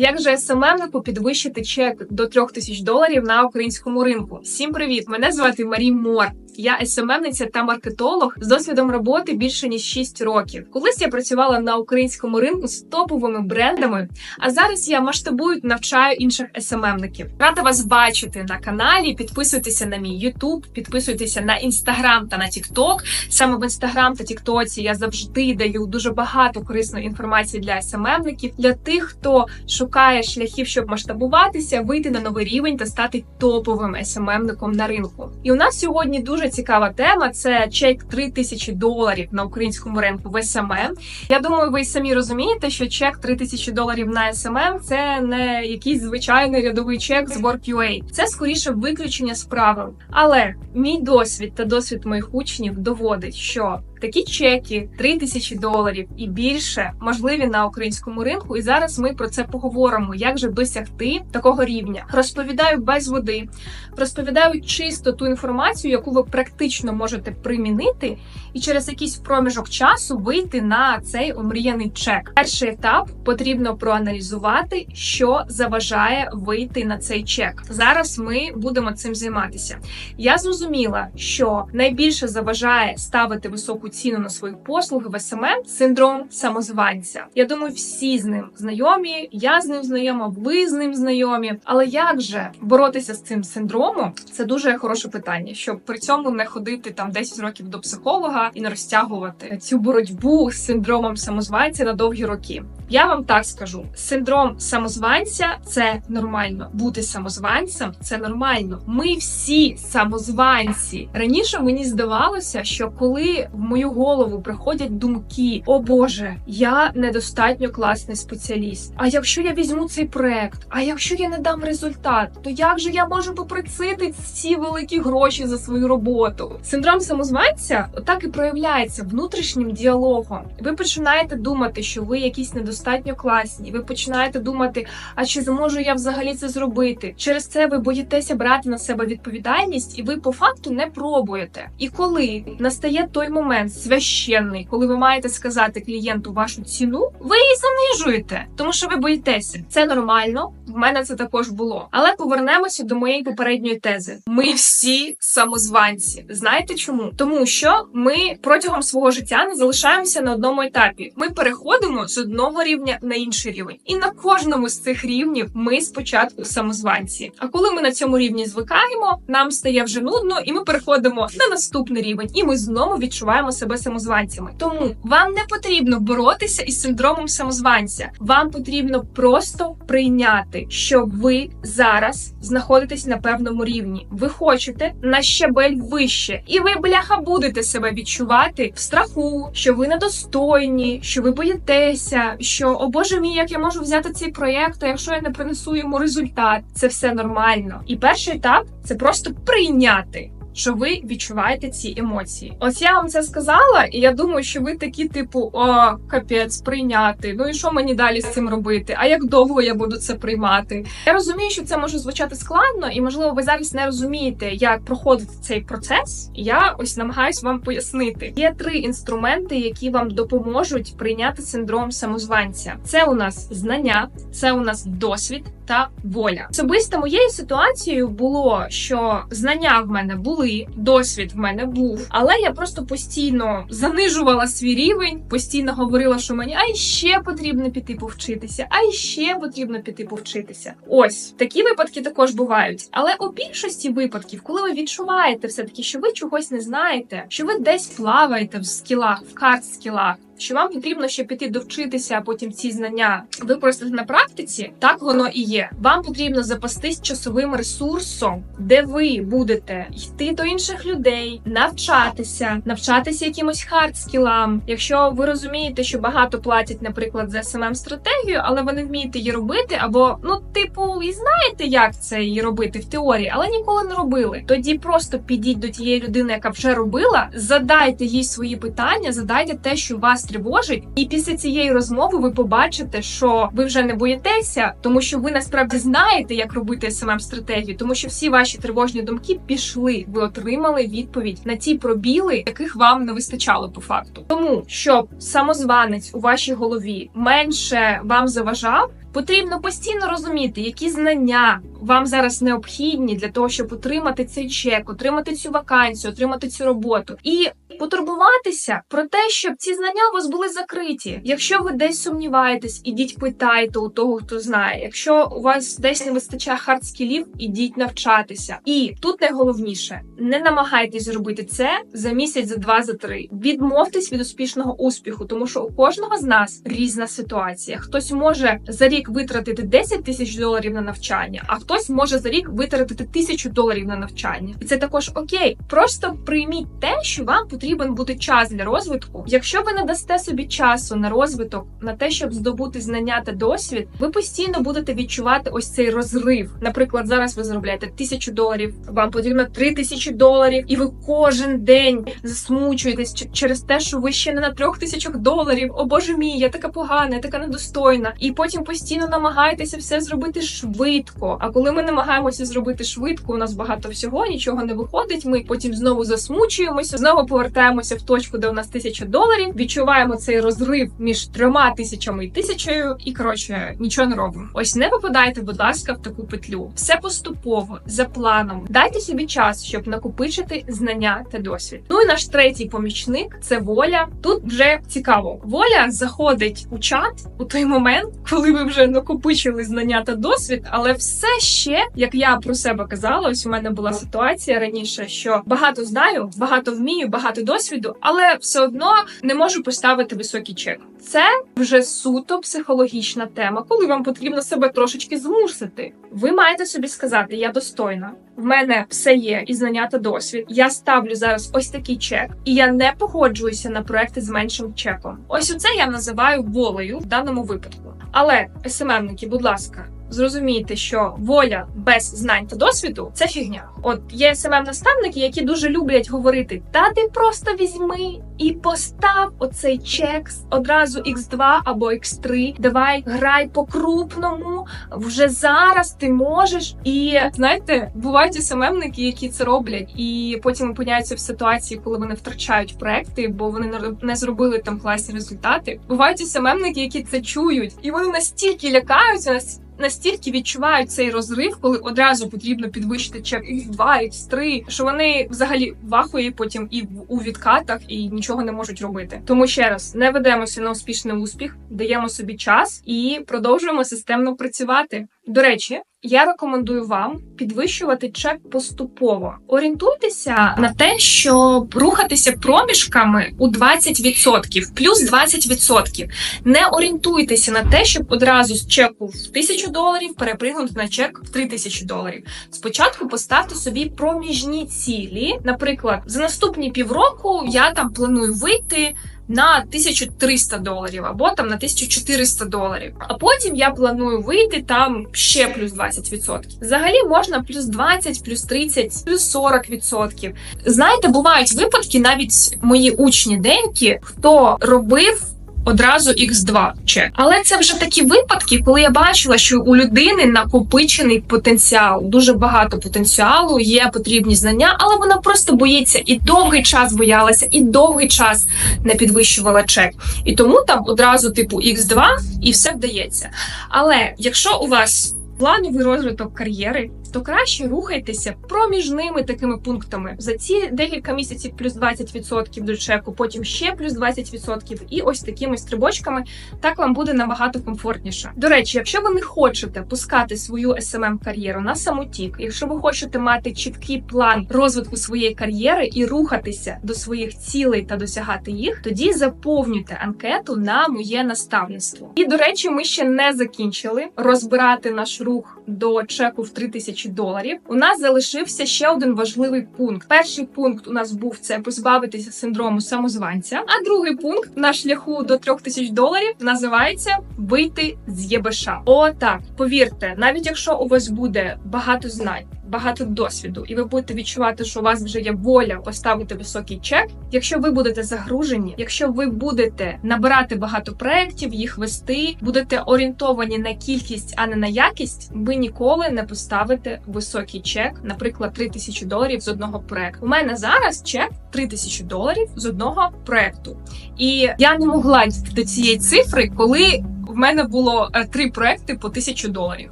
Як же СММнику підвищити чек до 3000 тисяч доларів на українському ринку? Всім привіт! Мене звати Марі Мор. Я СММниця та маркетолог з досвідом роботи більше ніж 6 років. Колись я працювала на українському ринку з топовими брендами, а зараз я масштабую та навчаю інших СММників. Рада вас бачити на каналі. Підписуйтеся на мій YouTube, підписуйтеся на Instagram та на TikTok. Саме в Instagram та TikTok я завжди даю дуже багато корисної інформації для СММників, для тих, хто шукає шляхів, щоб масштабуватися, вийти на новий рівень та стати топовим СММником на ринку. І у нас сьогодні дуже цікава тема: це чек 3000 доларів на українському ринку в СММ. Я думаю, ви самі розумієте, що чек 3000 доларів на СММ це не якийсь звичайний рядовий чек з Work.ua. Це скоріше виключення з правил. Але мій досвід та досвід моїх учнів доводить, що Такі чеки 3 тисячі доларів і більше можливі на українському ринку. І зараз ми про це поговоримо. Як же досягти такого рівня? Розповідаю без води, розповідаю чисто ту інформацію, яку ви практично можете примінити, і через якийсь проміжок часу вийти на цей омріяний чек. Перший етап потрібно проаналізувати, що заважає вийти на цей чек. Зараз ми будемо цим займатися. Я зрозуміла, що найбільше заважає ставити високу ціну на свої послуги в СММ синдром самозванця. Я думаю, всі з ним знайомі. Я з ним знайома, ви з ним знайомі. Але як же боротися з цим синдромом? Це дуже хороше питання, щоб при цьому не ходити там 10 років до психолога і не розтягувати цю боротьбу з синдромом самозванця на довгі роки. Я вам так скажу: синдром самозванця це нормально. Бути самозванцем це нормально. Ми всі самозванці. Раніше мені здавалося, що коли в мою голову приходять думки: О Боже, я недостатньо класний спеціаліст. А якщо я візьму цей проект, а якщо я не дам результат, то як же я можу попросити ці великі гроші за свою роботу? Синдром самозванця так і проявляється внутрішнім діалогом. Ви починаєте думати, що ви якісь недостатньо класні. Ви починаєте думати, а чи зможу я взагалі це зробити? Через це ви боїтеся брати на себе відповідальність, і ви по факту не пробуєте. І коли настає той момент священний, коли ви маєте сказати клієнту вашу ціну, ви її занижуєте, тому що ви боїтеся. Це нормально. В мене це також було. Але повернемося до моєї попередньої тези. Ми всі самозванці. Знаєте чому? Тому що ми протягом свого життя не залишаємося на одному етапі. Ми переходимо з одного рівня на інший рівень, і на кожному з цих рівнів ми спочатку самозванці. А коли ми на цьому рівні звикаємо, нам стає вже нудно, і ми переходимо на наступний рівень, і ми знову відчуваємо себе самозванцями. Тому вам не потрібно боротися із синдромом самозванця. Вам потрібно просто прийняти, що ви зараз знаходитесь на певному рівні. Ви хочете на щабель вище, і ви бляха будете себе відчувати в страху, що ви недостойні, що ви боїтеся, що о боже мій, як я можу взяти цей проєкт, якщо я не принесу йому результат, це все нормально. І перший етап це просто прийняти. Що ви відчуваєте ці емоції? Ось я вам це сказала, і я думаю, що ви такі, типу, о, капець, прийняти. Ну і що мені далі з цим робити? А як довго я буду це приймати? Я розумію, що це може звучати складно, і можливо, ви зараз не розумієте, як проходити цей процес. Я ось намагаюсь вам пояснити. Є три інструменти, які вам допоможуть прийняти синдром самозванця. Це у нас знання, це у нас досвід та воля. Особисто моєю ситуацією було, що знання в мене були, досвід в мене був, але я просто постійно занижувала свій рівень, постійно говорила, що мені а ще потрібно піти повчитися, а ще потрібно піти повчитися. Ось такі випадки також бувають. Але у більшості випадків, коли ви відчуваєте все таки, що ви чогось не знаєте, що ви десь плаваєте в скілах, в карт скілах що вам потрібно ще піти довчитися, а потім ці знання використати на практиці, так воно і є. Вам потрібно запастись часовим ресурсом, де ви будете йти до інших людей, навчатися, навчатися якимось хардскілам. Якщо ви розумієте, що багато платять, наприклад, за смм стратегію, але ви не вмієте її робити, або ну, типу, і знаєте, як це її робити в теорії, але ніколи не робили. Тоді просто підіть до тієї людини, яка вже робила, задайте їй свої питання, задайте те, що вас тривожить, і після цієї розмови ви побачите, що ви вже не боїтеся, тому що ви насправді знаєте, як робити смм стратегію, тому що всі ваші тривожні думки пішли. Ви отримали відповідь на ті пробіли, яких вам не вистачало по факту. Тому щоб самозванець у вашій голові менше вам заважав. Потрібно постійно розуміти, які знання вам зараз необхідні для того, щоб отримати цей чек, отримати цю вакансію, отримати цю роботу, і потурбуватися про те, щоб ці знання у вас були закриті. Якщо ви десь сумніваєтесь, ідіть питайте у того, хто знає. Якщо у вас десь не вистачає хардскілів, ідіть навчатися. І тут найголовніше не намагайтесь зробити це за місяць, за два, за три. Відмовтесь від успішного успіху, тому що у кожного з нас різна ситуація. Хтось може за рік витратити 10 тисяч доларів на навчання, а хтось може за рік витратити тисячу доларів на навчання. І це також окей. Просто прийміть те, що вам потрібен буде час для розвитку. Якщо ви не дасте собі часу на розвиток, на те, щоб здобути знання та досвід, ви постійно будете відчувати ось цей розрив. Наприклад, зараз ви заробляєте тисячу доларів, вам потрібно три тисячі доларів, і ви кожен день засмучуєтесь через те, що ви ще не на трьох тисячах доларів. О боже мій, я така погана, я така недостойна. І потім постійно намагаєтеся все зробити швидко. А коли ми намагаємося зробити швидко, у нас багато всього, нічого не виходить. Ми потім знову засмучуємося, знову повертаємося в точку, де у нас тисяча доларів. Відчуваємо цей розрив між трьома тисячами і тисячею, і коротше нічого не робимо. Ось не попадайте, будь ласка, в таку петлю. Все поступово за планом. Дайте собі час, щоб накопичити знання та досвід. Ну і наш третій помічник це воля. Тут вже цікаво. Воля заходить у чат у той момент, коли ви вже накопичили знання та досвід, але все ще, як я про себе казала, ось у мене була ситуація раніше, що багато знаю, багато вмію, багато досвіду, але все одно не можу поставити високий чек. Це вже суто психологічна тема, коли вам потрібно себе трошечки змусити. Ви маєте собі сказати: я достойна. В мене все є і знання та досвід. Я ставлю зараз ось такий чек, і я не погоджуюся на проекти з меншим чеком. Ось оце я називаю волею в даному випадку. Але СММники, будь ласка. Зрозумійте, що воля без знань та досвіду це фігня. От є смм наставники, які дуже люблять говорити: та ти просто візьми і постав оцей чек одразу X2 або X3. Давай грай по крупному. Вже зараз ти можеш. І знаєте, бувають СММники, які це роблять, і потім опиняються в ситуації, коли вони втрачають проекти, бо вони не- зробили там класні результати. Бувають СММники, які це чують, і вони настільки лякаються, нас- настільки відчувають цей розрив, коли одразу потрібно підвищити чек X2, X3, що вони взагалі вахує потім і у відкатах, і нічого не можуть робити. Тому ще раз не ведемося на успішний успіх, даємо собі час і продовжуємо системно працювати. До речі. Я рекомендую вам підвищувати чек поступово. Орієнтуйтеся на те, щоб рухатися проміжками у 20%, плюс 20%. Не орієнтуйтеся на те, щоб одразу з чеку в 1000 доларів перепригнути на чек в 3000 доларів. Спочатку поставте собі проміжні цілі. Наприклад, за наступні півроку я там планую вийти. На 1300 доларів або там на 1400 доларів. А потім я планую вийти там ще плюс 20%. Взагалі можна плюс 20, плюс 30, плюс 40%. Знаєте, бувають випадки, навіть мої учні деньки, хто робив одразу X2 чек. Але це вже такі випадки, коли я бачила, що у людини накопичений потенціал, дуже багато потенціалу, є потрібні знання, але вона просто боїться і довгий час боялася, і довгий час не підвищувала чек. І тому там одразу типу X2 і все вдається. Але якщо у вас плановий розвиток кар'єри, то краще рухайтеся проміжними такими пунктами. За ці декілька місяців плюс 20% до чеку, потім ще плюс 20%, і ось такими стрибочками так вам буде набагато комфортніше. До речі, якщо ви не хочете пускати свою smm кар'єру на самотік, якщо ви хочете мати чіткий план розвитку своєї кар'єри і рухатися до своїх цілей та досягати їх, тоді заповнюйте анкету на моє наставництво. І до речі, ми ще не закінчили розбирати наш рух до чеку в 3000 доларів. У нас залишився ще один важливий пункт. Перший пункт у нас був це позбавитися синдрому самозванця. А другий пункт на шляху до 3000 доларів називається вийти з ЄБШ. О, так повірте, навіть якщо у вас буде багато знань. Багато досвіду, і ви будете відчувати, що у вас вже є воля поставити високий чек. Якщо ви будете загружені, якщо ви будете набирати багато проєктів, їх вести, будете орієнтовані на кількість, а не на якість, ви ніколи не поставите високий чек, наприклад, 3000 доларів з одного проекту. У мене зараз чек 3000 доларів з одного проекту. І я не могла до цієї цифри, коли В мене було е, три проекти по тисячу доларів,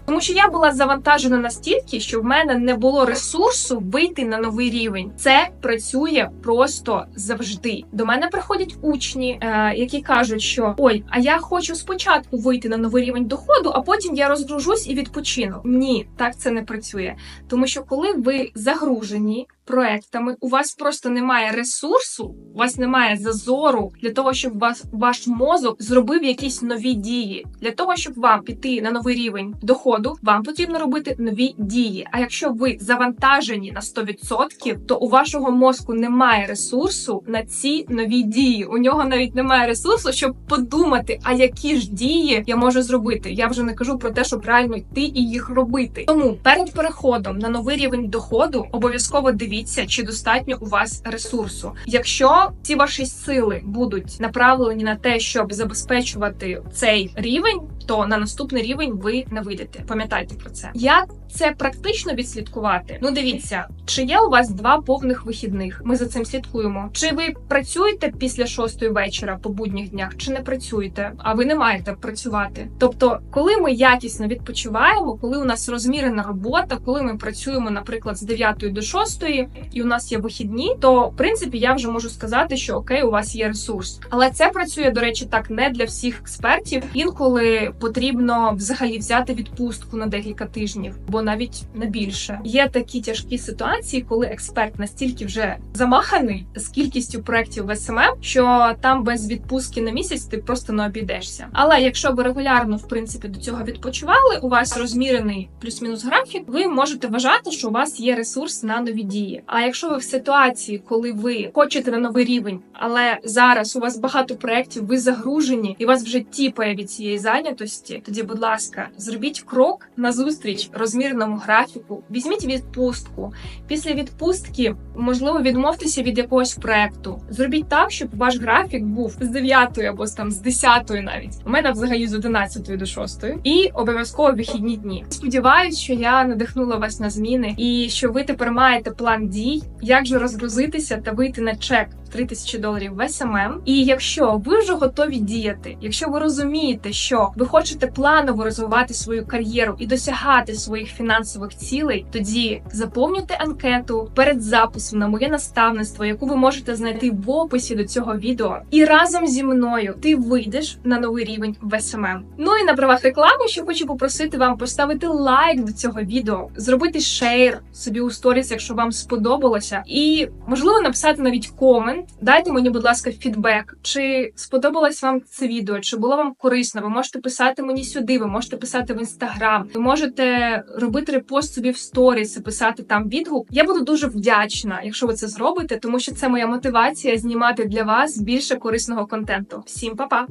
тому що я була завантажена настільки, що в мене не було ресурсу вийти на новий рівень. Це працює просто завжди. До мене приходять учні, е, які кажуть, що ой, а я хочу спочатку вийти на новий рівень доходу, а потім я розгружусь і відпочину. Ні, так це не працює. Тому що коли ви загружені проектами, у вас просто немає ресурсу, у вас немає зазору для того, щоб вас ваш мозок зробив якісь нові дії. Для того, щоб вам піти на новий рівень доходу, вам потрібно робити нові дії. А якщо ви завантажені на 100%, то у вашого мозку немає ресурсу на ці нові дії. У нього навіть немає ресурсу, щоб подумати, а які ж дії я можу зробити. Я вже не кажу про те, щоб реально йти і їх робити. Тому перед переходом на новий рівень доходу обов'язково дивіться, чи достатньо у вас ресурсу. Якщо ці ваші сили будуть направлені на те, щоб забезпечувати цей рівень, то на наступний рівень ви не вийдете. Пам'ятайте про це. Як це практично відслідкувати? Ну дивіться, чи є у вас два повних вихідних? Ми за цим слідкуємо. Чи ви працюєте після шостої вечора по будніх днях, чи не працюєте? А ви не маєте працювати. Тобто, коли ми якісно відпочиваємо, коли у нас розмірена робота, коли ми працюємо, наприклад, з 9 до 6, і у нас є вихідні, то в принципі я вже можу сказати, що окей, у вас є ресурс. Але це працює, до речі, так не для всіх експертів. Інколи потрібно взагалі взяти відпустку на декілька тижнів, бо навіть на більше. Є такі тяжкі ситуації, коли експерт настільки вже замаханий з кількістю проєктів в СММ, що там без відпустки на місяць ти просто не обійдешся. Але якщо ви регулярно в принципі до цього відпочивали, у вас розмірений плюс-мінус графік, ви можете вважати, що у вас є ресурс на нові дії. А якщо ви в ситуації, коли ви хочете на новий рівень, але зараз у вас багато проєктів, ви загружені, і у вас вже тіпає від цієї зайнятості, тоді, будь ласка, зробіть крок назустріч розмірному графіку, візьміть відпустку. Після відпустки, можливо, відмовтеся від якогось проекту. Зробіть так, щоб ваш графік був з 9 або там з 10 навіть. У мене взагалі з 11 до 6. І обов'язково вихідні дні. Сподіваюсь, що я надихнула вас на зміни і що ви тепер маєте план дій, як же розгрузитися та вийти на чек. В 3000 доларів в СММ. І якщо ви вже готові діяти, якщо ви розумієте, що ви хочете планово розвивати свою кар'єру і досягати своїх фінансових цілей, тоді заповнюйте анкету перед записом на моє наставництво, яку ви можете знайти в описі до цього відео. І разом зі мною ти вийдеш на новий рівень в СММ. Ну і на правах реклами, ще хочу попросити вам поставити лайк до цього відео, зробити шейр собі у сторіс, якщо вам сподобалося, і можливо написати навіть комент. Дайте мені, будь ласка, фідбек, чи сподобалось вам це відео, чи було вам корисно. Ви можете писати мені сюди, ви можете писати в інстаграм, ви можете робити репост собі в сторіс писати там відгук. Я буду дуже вдячна, якщо ви це зробите, тому що це моя мотивація знімати для вас більше корисного контенту. Всім па-па!